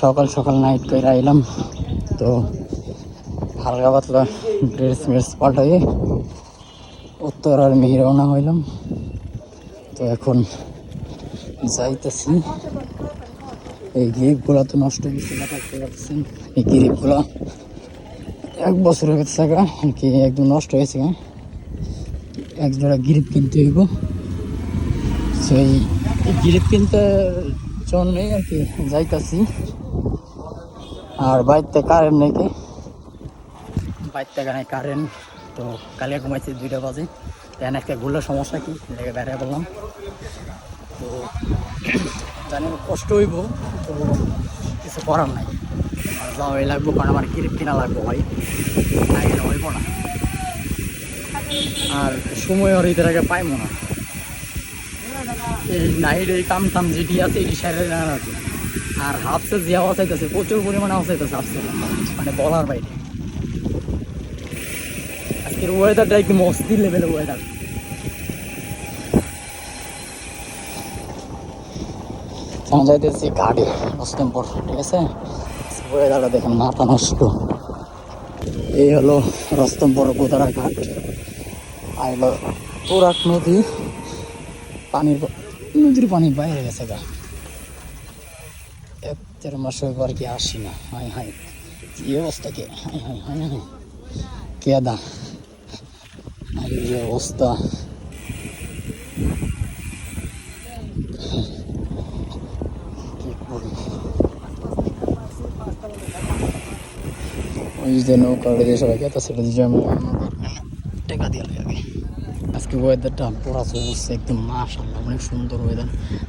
সকাল সকাল নাইট করে আইলাম। তো হালকা পাতলা ড্রেস মেস পাল্টাই উত্তর আর মেয়ে রওনা হইলাম। তো এখন যাইতেছি। এই গ্রিপগুলো তো নষ্ট হয়েছে দেখতে পাচ্ছেন এই গ্রিপগুলো এক বছর হয়ে গেছে কি একদম নষ্ট হয়েছে। এক জোড়া গ্রিপ কিনতে হইব। সেই গ্রিপ কিনতে জন্যই আর কি যাইতাছি। আর বাড়িতে কারেন্ট নেই কি? বাড়িতে এখানে কারেন্ট তো কালিয়া ঘুমাইছি দুইটা বাজে। এখন একটা ঘুরলে সমস্যা কি? লেগে বেড়াই বললাম। তো জানি না, কষ্ট হইব তো কিছু করার নাই। যাওয়াই লাগবো, কারণ আমার গ্রিপ কিনা লাগবো ভাই। না গেলে হইব না। আর সময় আর এদের আগে পাইবো না। এই নাইট এই কাম টাম যেটি আছে, এটি সেরে জানা আর কি। আর হাফসে যে আওয়াজ আইতেছে প্রচুর পরিমাণে আওয়াজ হাফসে মানে বলার বাইরে। আজকের ওয়েদারটা একদম অস্থির লেভেলের ওয়েদার আমি যাইতেছি ঘাটে রস্তমপুর ঠিক আছে? ওয়েদারটা দেখেন মাথা নষ্ট। এই হলো রস্তমপুর গোদারা ঘাট। আর হলো তুরাক নদী। পানির নদীর পানি বাইরে গেছে গা। দেড় মাস এবার কি আসি না। হাই হাই। কি অবস্থা কে? High high high high. কেদা আর যে অবস্থা? ওই যে নৌকা সবাই গেছে সেটা দিয়ে আমি আজকে ওয়েদারটা পুরা সবুজ একদম মাশাল্লাহ অনেক সুন্দর ওয়েদার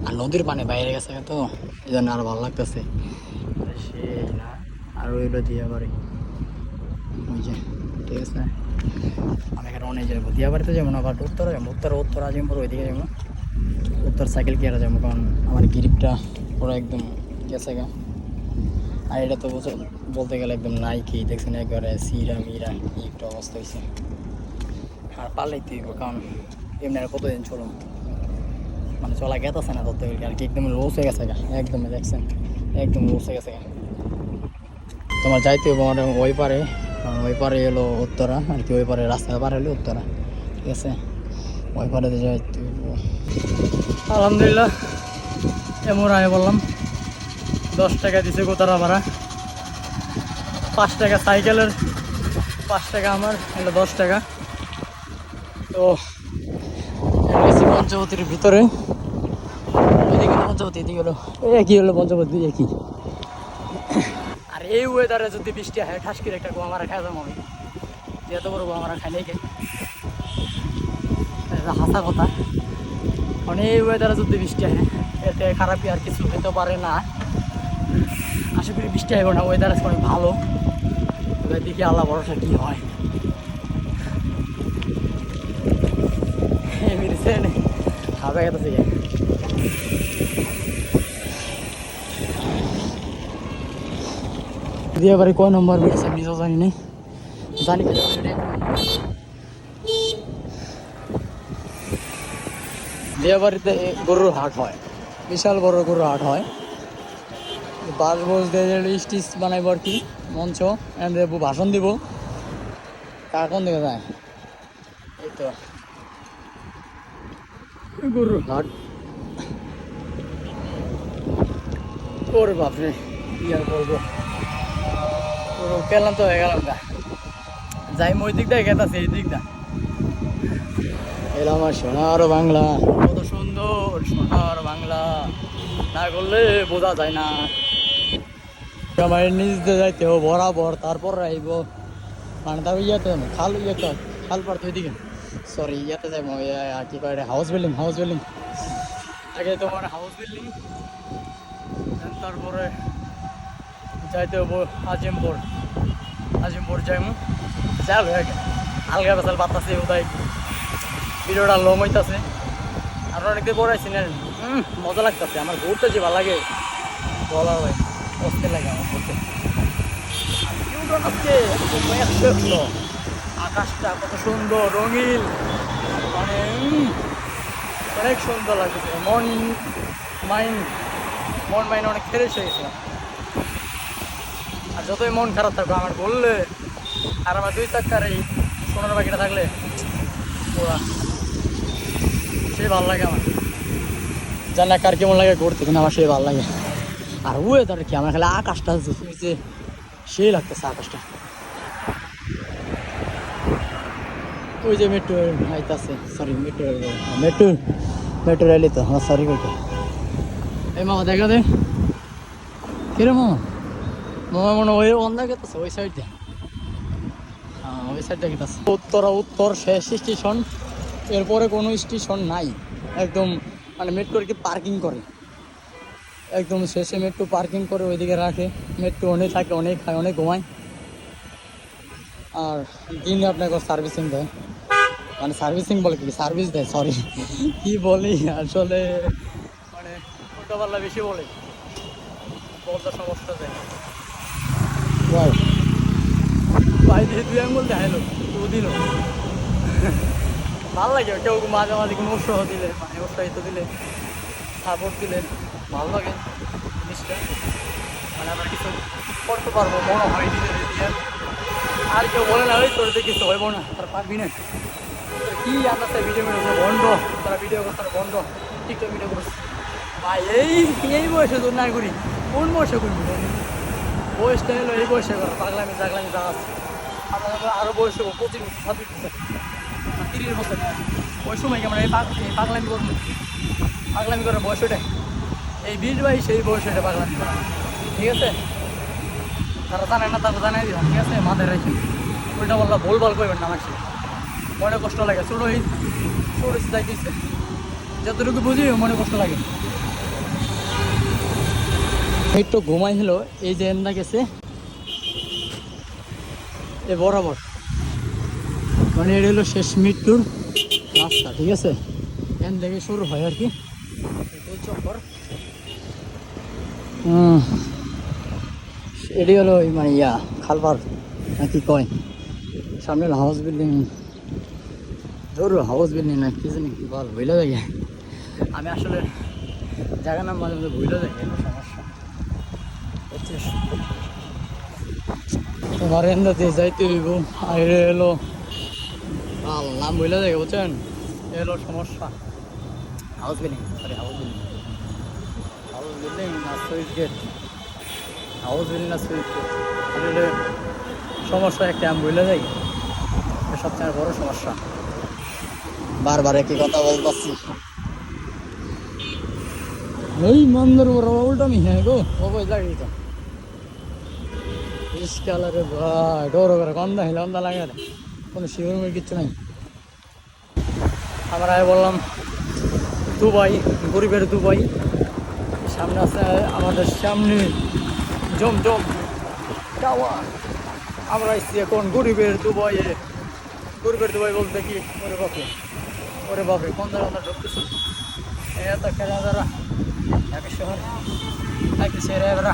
আর নদীর পানি বাইরে গেছে তো এই জন্য আরও ভালো লাগতেছে। সেই না আর ওইগুলো দিয়ে বাড়ি যে, ঠিক আছে? আমি এখানে অনেক যাব দিয়া বাড়িতে যাব না, আবার উত্তরে যাব। উত্তর উত্তর আজিমপুর ওইদিকে যাব। উত্তর সাইকেল কেয়ারা যাব, কারণ আমার গ্রিপটা পুরো একদম গেছে গা। আর এটা তো বুঝো- বলতে গেলে একদম নাই কি দেখছেন একবারে সিরা, মিরা একটা অবস্থা হয়েছে পারলেই তুই কারণ এমনি আর কতদিন চলুন মানে চলা গেতেছে না ধরতে গেলে আর কি একদম লস হয়ে গেছে গা একদম দেখছেন? একদম লস হয়ে গেছে তোমার যাইতে হবে আমার ওই পারে ওই পারে এলো উত্তরা, আর কি ওই পারে রাস্তা পার হলো উত্তরা, ঠিক আছে? ওই পারে যাইতে। আলহামদুলিল্লাহ, এমন আয় বললাম, দশ টাকা দিছে গোতারা ভাড়া। পাঁচ টাকা সাইকেলের, পাঁচ টাকা আমার, হলো দশ টাকা। তো পঞ্চবতীর ভিতরে। এদিকে পঞ্চবতী, এদিকে হলো একই হলো পঞ্চবতী একই। আর এই ওয়েদারে যদি বৃষ্টি হয়, ঠাস করে একটা গোয়ামারা খাই যাব আমি। এত বড় গোয়ামারা খাই নাই হাসা কথা। মানে এই ওয়েদারে যদি বৃষ্টি হয়, এতে খারাপ আর কিছু হতে পারে না। আশা করি বৃষ্টি হবে না ওয়েদার অনেক ভালো। দেখি আল্লাহ ভরসা কি হয়। মেডিসিন খাবে গেছে দিয়ে নম্বর মেডিসিন নিজেও জানি গরুর হাট হয় বিশাল বড় গরুর হাট হয় বাস বস দিয়ে স্টিচ বানাইব আর কি মঞ্চ ভাষণ দিব কার কোন দিকে যায় এই তো গরুর হাট ওরে বাপরে, কি আর বলব? গেলাম তো হয়ে গেলাম গা। যাই মই দিক দিয়ে গেতাছে, এই দিক দা এলাম আমার সোনার বাংলা। কত সুন্দর সোনার বাংলা। না করলে বোঝা যায় না। আমার নিজ দিয়ে যাইতে হবে, বরাবর। তারপর তার ইয়াতে খাল ইয়েতে খাল পার তো এদিকে সরি ইয়াতে যাব ইয়া, কি কয় হাউস বিল্ডিং হাউস বিল্ডিং আগে তোমার হাউস বিল্ডিং তারপরে যাইতে হব আজিমপুর। আজিমপুর যাইমু। যাই হোক হালকা বেসাল বাতাসে উদয় ভিডিওটা লং হইতাছে। আর অনেকদিন পর আইসি না মজা লাগতেছে। আমার ঘুরতে যে ভালো লাগে। বলার ভাই অস্থির লাগে আমার ঘুরতে। আজকে একশো আকাশটা কত সুন্দর, রঙিন। মানে অনেক সুন্দর লাগতেছে। মন মাইন্ড মন মাইন্ড অনেক ফ্রেশ হয়ে আর যতই মন খারাপ থাকবে আমার বললে আর আমার দুই চাক্কার এই সোনার বাকিটা থাকলে, ওরা, সে ভালো লাগে আমার। জানি না কার কেমন লাগে, ঘুরতে, কিন্তু আমার সে ভালো লাগে। আর ওয়েদার কি, আমার খালি আকাশটা সেই লাগতেছে, আকাশটা। ওই যে মেট্রো আইতাছে সরি মেট্রো মেট্রো মেট্রো রেলি তো হ্যাঁ সরি বলতে এই মামা, দেখা দে। কিরে মামা? মামা, মনে ওই অন্ধা গেতেছে, ওই সাইড দিয়ে হ্যাঁ ওই সাইড দিয়ে গেতেছে। উত্তরা, উত্তর, শেষ স্টেশন এরপরে কোনো স্টেশন নাই। একদম মানে মেট্রোর কি পার্কিং করে। একদম শেষে মেট্রো পার্কিং করে ওইদিকে রাখে। মেট্রো অনেক থাকে, অনেক খায়, অনেক ঘুমায়। আর দিনে আপনাকে সার্ভিসিং দেয়। মানে সার্ভিসিং বলে কি? সার্ভিস দেয় সরি কি বলি? আসলে মানে উল্টা পাল্লা বেশি বলে। বলতে সমস্যা দেয়। দিয়ে দুই আঙুল দেখাইলো তো দিল। ভালো লাগে কেউ মাঝে মাঝে কোনো উৎসাহ দিলে মানে উৎসাহিত দিলে সাপোর্ট দিলে ভালো লাগে জিনিসটা। মানে আমরা কিছু করতে পারব মনে হয় দিলে আর কেউ বলে না ওই তোর কিছু হইব না তারা পারবি না। কি আন্দাজে ভিডিও ভিডিও বন্ধ। তারা ভিডিও করতে বন্ধ। টিকটক ভিডিও করছে। ভাই, এই এই বয়সে তোর না করি কোন বয়সে করবি বয়সটা হলো এই বয়সে পাগলামি, জাগলামি যা আছে আপনাদের আরও বয়স হব, পঁচিশ বছর, ছাব্বিশ বছর, তিরিশ বছর। ওই সময় কেমন এই পাগ এই পাগলামি করব? পাগলামি করার বয়স ওটাই এই বিশ বাইশ, এই বয়স ওটা পাগলামি করা। ঠিক আছে? তারা জানে না, তারা জানাই দিলাম ঠিক আছে? মাথায় রেখে। উল্টা ভুল ভালো করবেন না আমাকে মনে কষ্ট লাগে। ছোটো ছোটো যাই দিচ্ছে যতটুকু বুঝি মনে কষ্ট লাগে। একটু ঘুমাই হলো, এই যে এমনা গেছে। এ বরাবর। মানে এটা হলো শেষ মৃত্যুর রাস্তা, ঠিক আছে? এখান থেকে শুরু হয় আর কি। এটি হলো মানে ইয়া খালপার নাকি কয়? সামনে হাউস বিল্ডিং। ধরো, হাউস বিল্ডিং না কি জানি বল ভুলে যায় আমি আসলে জায়গা নাম মাঝে মাঝে ভুলে কোনো সমস্যা তোমার এন্দাতে যাইতে হইব, আর এটা হলো ভালো নাম ভুলে যায় বুঝছেন? এ হলো সমস্যা। House building sorry house building. House building না সুইচ গেট? হাউস বিল্ডিং না সুইচ গেট? সমস্যা একটা, আমি ভুলে যাই সবচেয়ে বড় সমস্যা। বারবার একই কথা বলতেছি। ওই মন্দর উল্টা মি হ্যাঁ গো। ও বই লাগি তো ইসকালারে ভাই, ডোর করে গন্ধ হইলে, গন্ধ লাগে রে কোনো শিবরমের কিচ্ছু নাই। আমরা বললাম, দুবাই, গরিবের দুবাই। সামনে আছে আমাদের সামনে জম জম টাওয়ার। আমরা এসছি এখন গরিবের দুবাইয়ে। গরিবের দুবাই বলতে কি? ওরে বাপে ওরে বাপে কোন জায়গায় আমরা ঢুকতেছি? এত খেলা যারা ঢাকা শহর। থাকতে সেরা এবার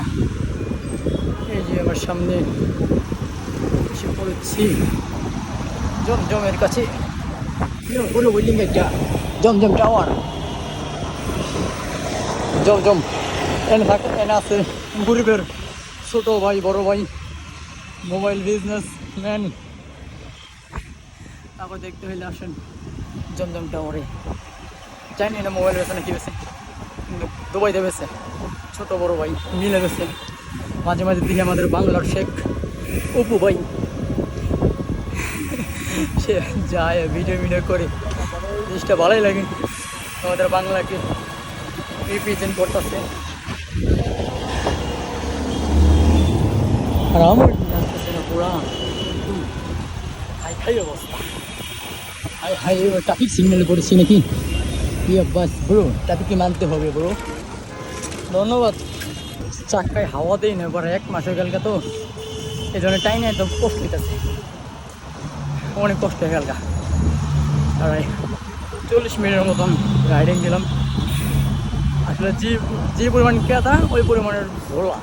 এই যে আমার সামনে এসে পড়েছি। জমজমের কাছে। পুরো বিল্ডিং একটা জমজম টাওয়ার জমজম। এনে থাকে, এনে আছে গরিবের ছোট ভাই, বড় ভাই মোবাইল বিজনেস ম্যান তারপর দেখতে হইলে আসেন। জমজম টাওয়ারে জানি না মোবাইল বেছে না কি বেছে কিন্তু দুবাইতে বেছে ছোট বড় ভাই, মিলে বেছে মাঝে মাঝে দেখি আমাদের বাংলার শেখ অপু ভাই। সে যায় ভিডিও ভিডিও করে। জিনিসটা ভালোই লাগে। আমাদের বাংলাকে রিপ্রেজেন্ট করতেছে। আর আমার পুরা। হাই হাই অবস্থা। হাই ট্রাফিক সিগন্যাল করেছি নাকি? বাস, ব্রো, ট্রাফিককে মানতে হবে, ব্রো। ধন্যবাদ। চাক্কায় হাওয়া দেই না, এবার এক মাস হয়ে গেল তো। এই জন্য টাইম একদম কষ্ট হইতেছে। অনেক কষ্ট হয়ে গেল আর চল্লিশ মিনিটের মতন রাইডিং দিলাম। আসলে যে যে পরিমাণ কেতা ওই পরিমাণের ধোলা।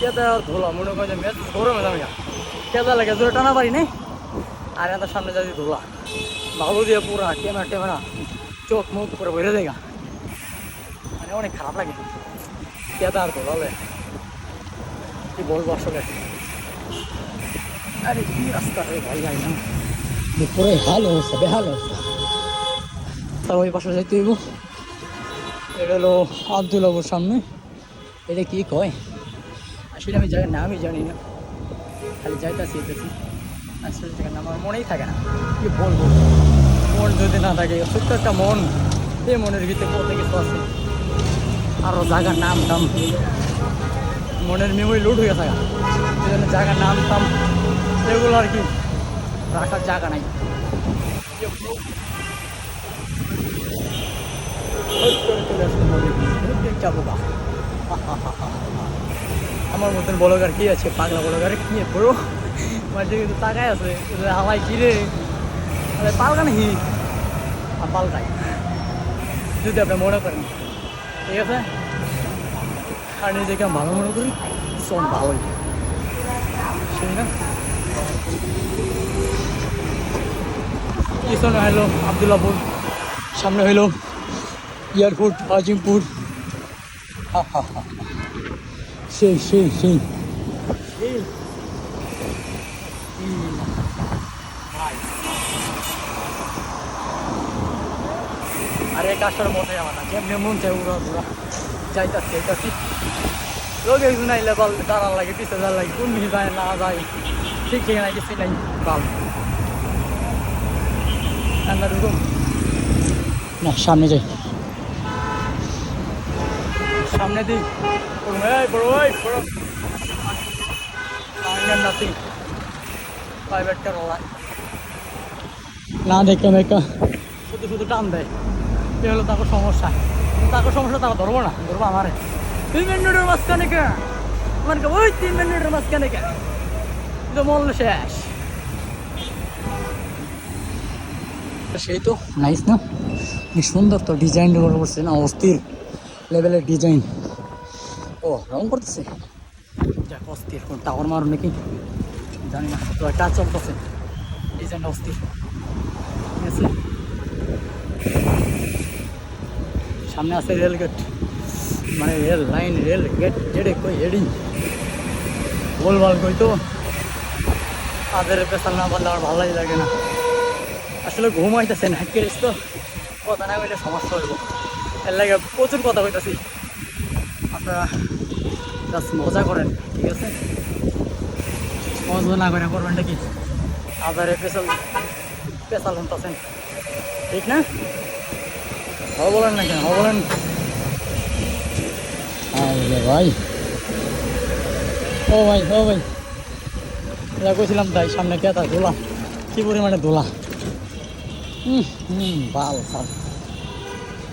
কেতা আর ধোলা, মনে করেন মেজ গরমে যাবে কেতা লাগে জোরে টানা পারি নাই। আর এত সামনে যাচ্ছি ধোলা। বাবু দিয়ে পুরা ক্যামেরা ট্যামেরা চোখ মুখ পুরো বেড়ে দেয় মানে অনেক খারাপ লাগে। কেতা আর ধোলা কি বলব আসলে? আরে কি রাস্তা রে ভাই ভাই না। পুরো হাল অবস্থা বেহাল অবস্থা। তার ওই পাশে যাইতে হইব। এটা হলো আবদুল্লাবুর সামনে। এটা কি কয়? আসলে আমি জানি না আমি জানি না। খালি যাইতাছি যেতেছি আসলে জায়গার নাম আমার মনেই থাকে না। কি বলব? মন যদি না থাকে, ছোট্ট একটা মন, এই মনের ভিতরে কত কিছু আছে? আরও জায়গার নাম টাম। মনের মেমোরি লুট হয়ে থাকা। এই জন্য জায়গার নাম টাম। এগুলো আর কি? রাখার জায়গা নাই। যাব বা আমার মতন বলগার কি আছে? পাগলা বলগার কি বড় মাঝে আছে হাওয়াই কি রে? আরে পালকা নাকি আর পালকাই যদি আপনি মনে করেন। ঠিক আছে? আর নিজেকে ভালো মনে করি সব ভালোই সেই না? আবদুল্লাপুর সামনে হইল এয়ারপোর্ট আজিমপুর সেই সেই সেই সেই আর এই কাজটার না। যেমনি মন চাই উড়া উড়া যাইতাছি যাইতাছি। লোক একজন আইলে বল, দাঁড়ান লাগে, পিছে দাঁড়ান লাগে, কোন যায়, না যায়। ঠিক ঠিক না কিছু নাই বাল না, সামনে যাই। সামনে দিক এই বড় ওই বড় না একটা শুধু শুধু টান দেয়। এ হলো তাকে সমস্যা। তাকে সমস্যা তারা ধরবো না, ধরবো আমারে। তিন মিনিটের মাঝখানে কে? আমার ওই তিন মিনিটের মাঝখানে কে? কিন্তু মরল শেষ। সেই তো নাইস না? কি সুন্দর তো ডিজাইন করছে না, অস্থির লেভেলের ডিজাইন ও, রং করতেছে? যাক, অস্থির। কোন টাওয়ার মারো নাকি? জানি না, তো কাজ চলতেছে। ডিজাইনটা অস্থির। ঠিক আছে? সামনে আছে রেল গেট মানে রেল লাইন রেল গেট যেটা কই এডি বলবাল কই তো। তাদের পেশাল না বললে আমার ভালোই লাগে না। আসলে ঘুম হইতেছে না কেস তো? কথা না বললে সমস্যা হইব। এর লাগে প্রচুর কথা কইতাছি। আপনারা জাস্ট মজা করেন ঠিক আছে? মজা না করে করবেনটা কি আধারে পেশাল পেশাল শুনতেছেন ঠিক না? হ বলেন না কেন? হ বলেন। ভাই। ও ভাই ও ভাই। যা কইছিলাম তাই সামনে কেতা দোলা কি পরিমাণে দোলা হুম বাল সাল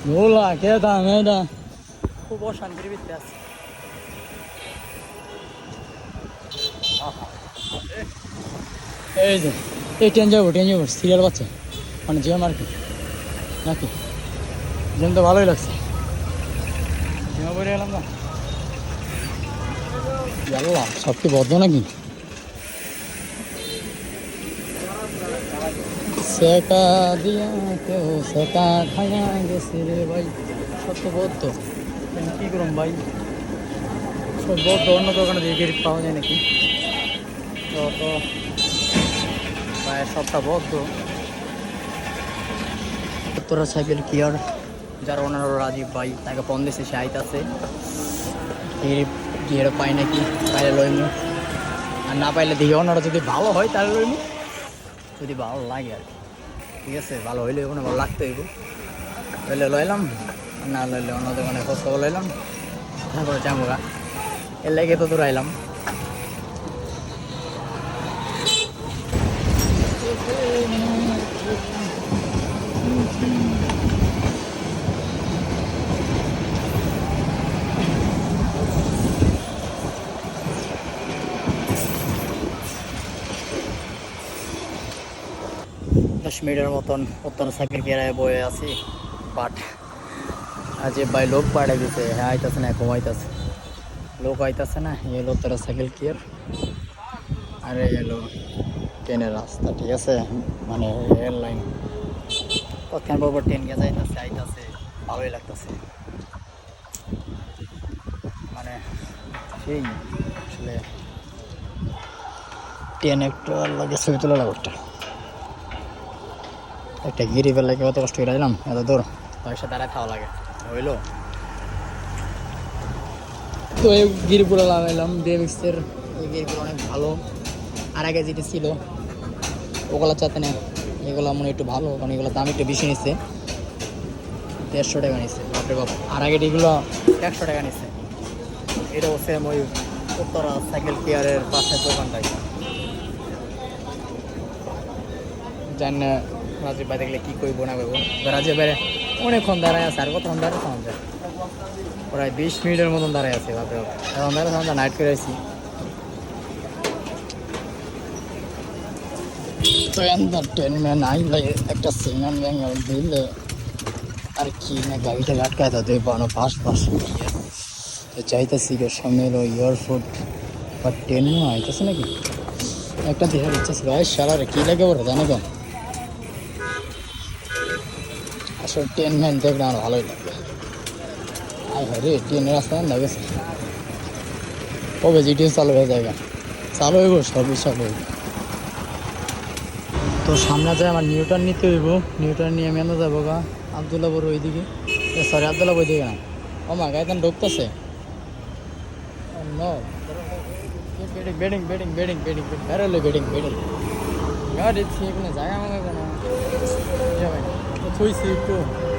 দোলা কেতা মেয়েটা? খুব অশান্তির ভিতরে আছে। এই যে এই ট্রেন যাব ট্রেন যাব। সিরিয়াল পাচ্ছে মানে জিএম আর কি নাকি? তো ভালোই লাগছে। জিমা পরে এলাম না সব কি বদ্ধ নাকি? সেকা দিয়া কেউ সেকা খায়া গেছে রে ভাই সত্য বদ্ধ। কি করুন ভাই? সব বদ্ধ অন্য দোকানে দিয়ে পাওয়া যায় নাকি? তো তো। সবটা বদ্ধ। তোরা সাইকেল কিয়ার যার ওনার রাজীব ভাই, তাকে ফোন দিছে, সে আইতাছে। গিয়ে পাই নাকি, পাইলে লইমু। আর না পাইলে দেখি ওনারা যদি ভালো হয় তাহলে লইমু। যদি ভালো লাগে আর ঠিক আছে, ভালো হইলে ওখানে ভালো লাগতে হইব। লইলে লইলাম না লইলে অন্য দোকানে খোঁজ খবর লইলাম। তারপরে চামুরা এর লাগে তো দূরাইলাম দশ মিনিটের মতন উত্তর সাইকেল কেরায় বয়ে আছি বাট আজ ভাই লোক পাড়ে দিছে হ্যাঁ আইতাছে না কমাইতেছে লোক আইতাছে না, এই হলো উত্তর সাইকেল কেয়ার আর এই হলো ট্রেনের রাস্তা, ঠিক আছে? মানে রেল লাইন। কতক্ষণ পর পর ট্রেন গিয়ে যাইতেছে, আইতাছে, ভালোই লাগতেছে। মানে সেই আসলে ট্রেন একটা লাগে ছবি তোলা লাগে একটা গিরি লাগে কত কষ্ট করে দিলাম? এত দূর। পয়সা দাঁড়ায় খাওয়া লাগে। হইল। তো এই গিরিগুলো লাগাইলাম বিএমএক্সের এই গিরিগুলো অনেক ভালো। আর আগে যেটা ছিল ওগুলো চাতে না এগুলো মনে একটু ভালো কারণ এগুলো দাম একটু বেশি নিচ্ছে। দেড়শো টাকা নিচ্ছে বাপরে বাপ। আর আগে এগুলো একশো টাকা নিচ্ছে। এটা হচ্ছে ওই উত্তরা সাইকেল কেয়ারের পাশের দোকানটাই জান না রাজীব ভাই দেখলে কী করব না করব রাজীব ভাই অনেকক্ষণ দাঁড়ায় আছে, আর কতক্ষণ দাঁড়ায় আমাদের? প্রায় বিশ মিনিটের মতন দাঁড়ায় আছে বাপরে বাপ। এখন দাঁড়ায় আমরা নাইট করে আইলে একটা দিলে আর কি না, গাড়িটা চাইতেছি বা নাকি? একটা দেখার ইচ্ছা ছিল। সারার কি লাগে ওরা জানো কেন আসলে ট্রেন ম্যান দেখলে আমার ভালোই লাগবে আই হরে ট্রেনের রাস্তা না গেছে? কবে জিটিও চালু হয়ে যায় চালু হইব, সবই চালু হইব। তো সামনে যায় আমার নিউটন নিতে হইব নিউটন নিয়ে আমি আনতে যাব গা, আবদুল্লাহ বড় ওইদিকে। সরি আবদুল্লাহ ওইদিকে না। ও মা গায়ে ঢুকতেছে? Bedding bedding bedding bedding bedding bedding bedding গাড়ি ঠিক না জায়গা তো থুইছি একটু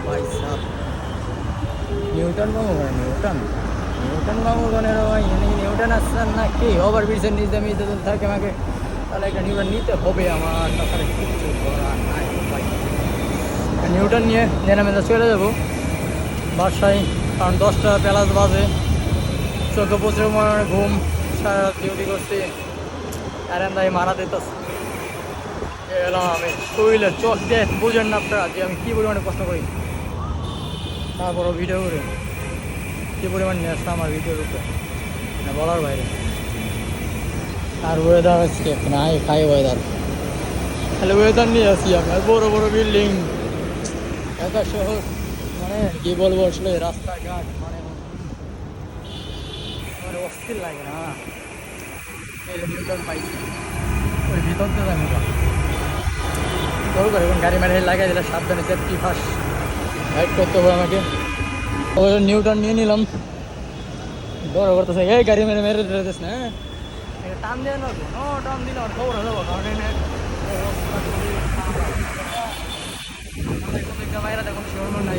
ভাই সাহ, নিউটন বাবু ভাই, নিউটন নিউটন বাবু গনের ভাই এনে নিউটন আসছেন না কি ওভার ব্রিজের নিচে আমি যদি থাকে আমাকে, তাহলে একটা নিউটন নিতে হবে আমার, তাছাড়া কিচ্ছু করার নাই ভাই। নিউটন নিয়ে আমি চলে যাব। বাসায়, কারণ দশটা প্যালাস বাজে, চোদ্দ বছরের মনে ঘুম সারা রাত ডিউটি করছি, আর মারা দিতেছে। এলাম আমি শরীরে চোখ দিয়ে বুঝেন না আপনারা যে আমি কী পরিমাণে কষ্ট করি। তারপরও ভিডিও করে। কী পরিমাণ নেশা আমার ভিডিওর উপরে। বলার বাইরে। আর ওয়েদার আজকে নাই খাই ওয়েদার খালি ওয়েদার নিয়ে আসি আমরা, বড় বড় বিল্ডিং একা শহর মানে কি বলব আসলে, রাস্তাঘাট মানে মানে অস্থির লাগে না। পাইছি। ওই ভিতর দিয়ে যাই তোর করে এখন গাড়ি মারি লাগাই দিলে সাবধানে সেফটি ফার্স্ট গাইড করতে হবে আমাকে। নিউটন নিয়ে নিলাম। বড় করতেছে। এই গাড়ি মেরে মেরে দিতেছ না হ্যাঁ? টান দিয়ে টান দিলে খবর হলো কারণ এনে বাইরে দেখুন, শিওর নাই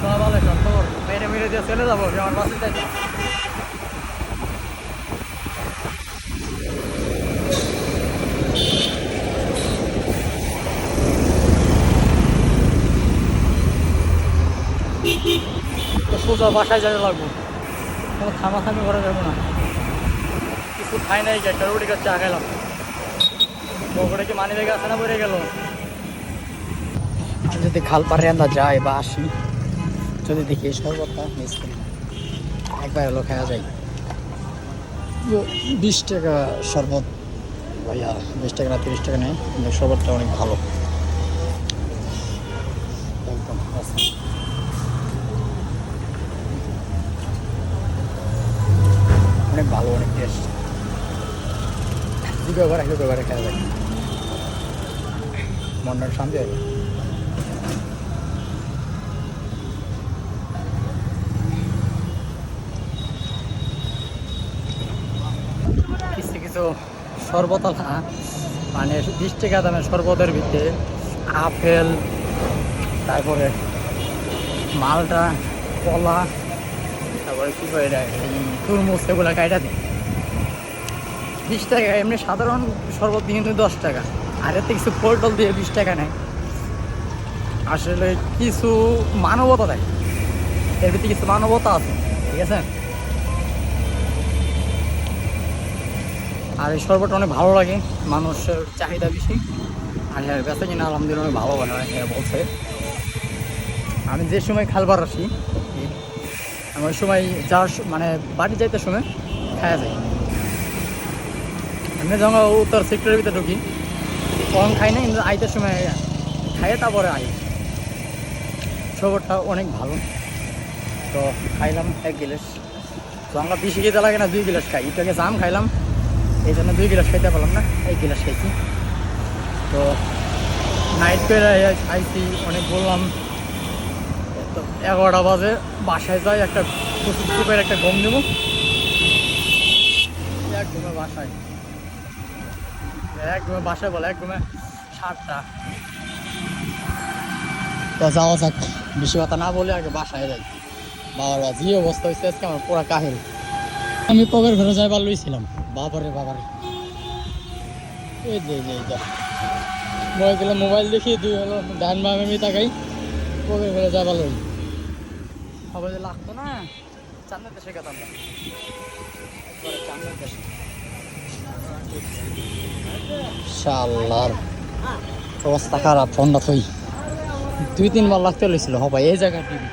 সব ভালো সব খবর। মেরে মেরে দিয়ে চলে যাব। আমার বাসে যাই তো বাসায় যেতে লাগবো। কোনো থামাথামি করা যাব না। কিছু খাই নাই একটা রুটি কাছে চা খাইলাম কি মানি ব্যাগে আসে না পড়ে গেল? আর যদি খাল পারে আমরা যাই বা আসি যদি দেখি শরবতটা মিস করি একবার হলো খাওয়া যায় বিশ টাকা শরবত ভাইয়া বিশ টাকা না তিরিশ টাকা নেই কিন্তু শরবতটা অনেক ভালো। দুটো করে দুটো করে খাওয়া যায় মনটা শান্তি হবে কিছু কিছু শরবতলা মানে বিশ টাকা দামের শরবতের ভিতরে আপেল, তারপরে মালটা, কলা, তারপরে কী করে তরমুজ, এগুলো কাইটা দিই বিশ টাকা, এমনি সাধারণ শরবত দিয়ে কিন্তু দশ টাকা। আর এতে কিছু পোর্টল দিয়ে বিশ টাকা নেয়। আসলে কিছু মানবতা দেয়। এর ভিতরে কিছু মানবতা আছে, ঠিক আছে? আর এই শরবতটা অনেক ভালো লাগে, মানুষের চাহিদা বেশি। আর এর বেচা কিনা আলহামদুলিল্লাহ অনেক ভালো বানায় এরা বলছে। আমি যে সময় খালবার আসি আমি ওই সময় যাওয়ার মানে বাড়ি যাইতে সময় খাওয়া যায় এমনি যখন উত্তর সেক্টরের ভিতরে ঢুকি, কম খাই না কিন্তু আইতে সময় খাইয়ে তারপরে আই। শরবতটা অনেক ভালো। তো খাইলাম এক গিলাস। তো আমরা বেশি খেতে লাগে না, দুই গিলাস খাই। এটাকে জাম খাইলাম। এই জন্য দুই গিলাস খাইতে পারলাম না, এক গিলাস খাইছি। তো নাইট করে আইছি, অনেক বললাম। তো এগারোটা বাজে, বাসায় যাই, একটা প্রচুর একটা গম দেবো এক বাসায়। এক ঘুমে বাসায় বলে এক ঘুমে সাতটা। তো যাওয়া যাক বেশি কথা না বলে আগে বাসায় যাই। বাবার যে অবস্থা হয়েছে আজকে আমার পুরা কাহিল। আমি পকের ঘরে যাইবার লইছিলাম বাবারে বাবারে। এই যে এই যে এই মই গেলে মোবাইল দেখি দুই হলো ডান বাম আমি তাকাই পকের ঘরে যাইবার লই। সবাই যে লাগতো না চান্দের দেশে গেতাম না চান্দের দেশে। শাল্লার অবস্থা খারাপ ফোনটা থই দুই, তিনবার লাগতে লইছিল হবা এই জায়গার টিভি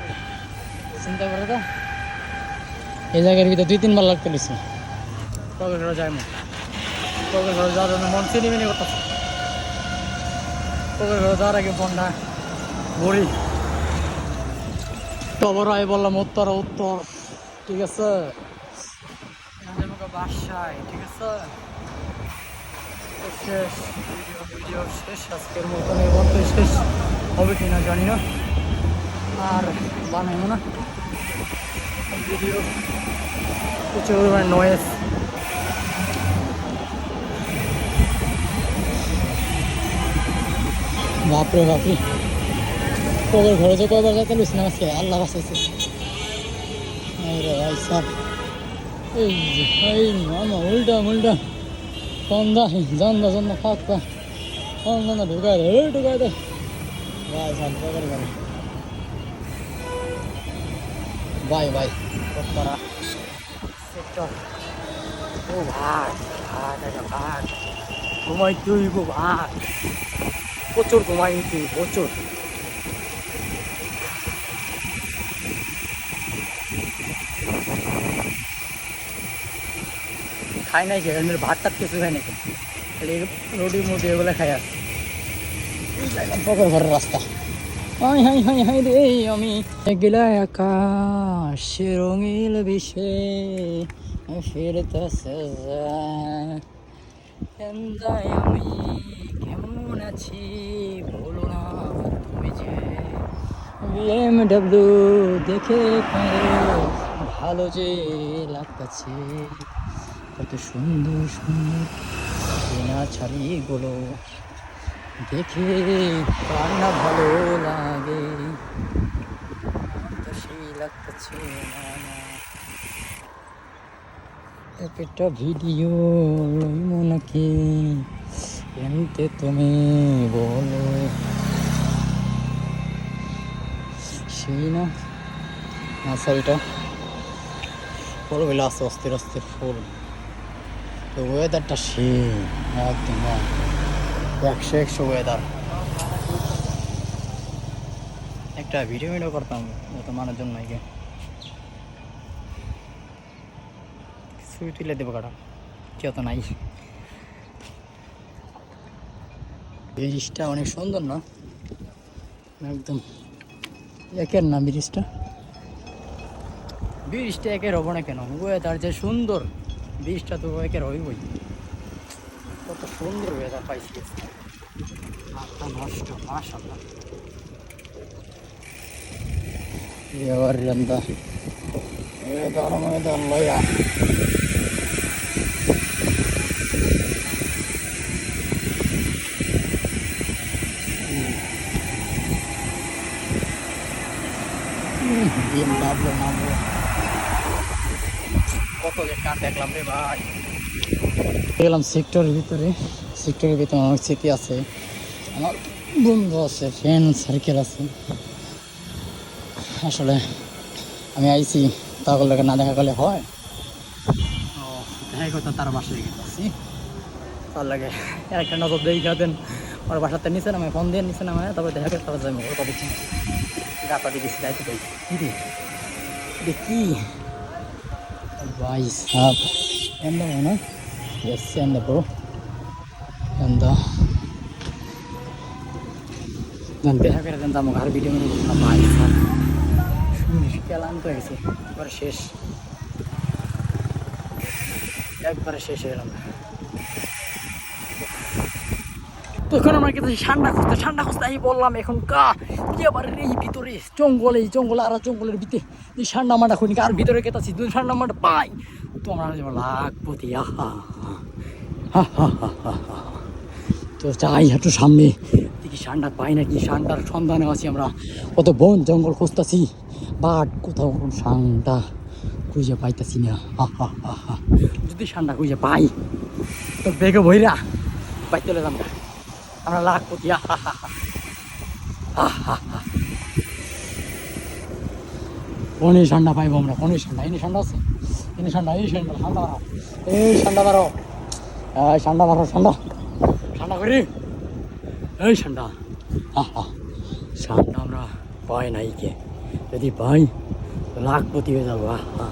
চিন্তা করে তো। এই জায়গার ভিতরে দুই, তিনবার লাগতে লইছিল কবে ঘরে যাই মো কবে ঘরে যাওয়ার জন্য মন চিনি মিনি করতেছে। কবে ঘরে যাওয়ার আগে ফোনটা ঘুরি। খবর আয় বললাম উত্তর উত্তর। ঠিক আছে? বাসায়, ঠিক আছে? শেষ ভিডিও শেষ হবে কিনা জানি না। আর না। পরিমাণে বাপরে বাপরে। তোদের ঘরে যে কয়বার যাইতে লুস না আজকে? আল্লাহ বাঁচাইছে। এই রে ভাই এই এই মামা, উল্টা উল্টা। সন্ধ্যা জান্দা জান্দা ফাঁক পা সন্ধ্যা ঢুকাই দে এই ঢুকাই দে ভাই সাহ পকের ঘরে বাই বাই কত্তরা সেক্টর ও ভাই ভাগ এটা ভাগ ঘুমাই তুই গো ভাগ প্রচুর ঘুমাই তুই প্রচুর খাই নাই এমনি ভাত টাত কিছু খাই নাকি খালি রুটি মুটি এগুলো খাই পকের ঘরের রাস্তা। হাই হাই হাই হাই রে আমি গেলা আকাশ রঙিল বিষে ফিরতেছে এন্দায় আমি কেমন আছি বলো না তুমি যে। বিএমডব্লিউ দেখে ভালো যে লাগতেছে। কত সুন্দর সুন্দর। কেনা ছাড়িগুলো দেখে প্রাণটা ভালো লাগে। তো সেই লাগতেছে না না একটা ভিডিও লইব নাকি এমতে তুমি বলো। সেই না? নার্সারিটা ফুলগুলো আছে অস্থির অস্থির ফুল তো ওয়েদারটা সেই একদম। একশো একশো ওয়েদার একটা ভিডিও ভিডিও করতাম যত মানুষজন নাইকে। ছবি তুলে দেবো কাটা কেউ তো নাই। ব্রিজটা অনেক সুন্দর না? একদম। একের না ব্রিজটা? ব্রিজটা একের হব না কেন? ওয়েদার যে সুন্দর। ব্রিজটা তো একের হইবই কত সুন্দর ওয়েদার পাইছি। মাথা নষ্ট মাশাল্লাহ এবার লয়া গেলাম সেক্টরের ভিতরে সেক্টরের ভিতরে অনেক স্মৃতি আছে। আমার বন্ধু আছে ফ্রেন্ড সার্কেল আছে। আসলে আমি আইছি তাহলে না দেখা গেলে হয়। দেখা কথা তার বাসায় গেছি। তার লাগে একটা নজর দিয়ে দেন ওর বাসাতে নিচে নামে ফোন দিয়ে নিচে নামে তারপরে দেখা করে তারপর যাই ওর কথা দেখি গাতা দিয়ে গেছি যাইতে পাই কি রে? কি? ভাই সাহ എന്താ വേണം യെസ് എന്താ ബ്രോ എന്താ ನಾನು দেখা করে দেন আমার ঘর ভিডিও মেরে দিলাম ভাই সাহ ক্লান্ত হয়ে গেছে এবার শেষ একবারে শেষ হয়ে গেলাম তো এখন আমরা কিন্তু ঠান্ডা খুঁজতে ঠান্ডা খুঁজতে আমি বললাম এখন কা কি আবার এই ভিতরে জঙ্গলে এই জঙ্গলে আর জঙ্গলের ভিতরে এই ঠান্ডা মাটা খুঁজি আর ভিতরে কেতাছি দুই ঠান্ডা মাটা পাই। তো আমরা লাগপতি, আহা। হা হা হা হা হা। তো যাই, একটু সামনে দেখি ঠান্ডা পাই নাকি? ঠান্ডার সন্ধানে আছি আমরা। কত বন জঙ্গল খুঁজতেছি। বাট কোথাও কোন ঠান্ডা খুঁজে পাইতেছি না। হা হা হা হা। যদি ঠান্ডা খুঁজে পাই, তো বেগে বইরা পাইতে না আমরা কোটি আহা, হা হা। আহা হা। অনেক ঠান্ডা পাইবো আমরা? অনেক ঠান্ডা এনে ঠান্ডা আছে? এনে ঠান্ডা এই ঠান্ডা ঠান্ডা বাড়াও এই ঠান্ডা বাড়াও এই ঠান্ডা বাড়াও ঠান্ডা ঠান্ডা করি? এই ঠান্ডা ঠান্ডা আমরা পাই নাই কে? যদি পাই লাখপতি হয়ে যাব। আহা।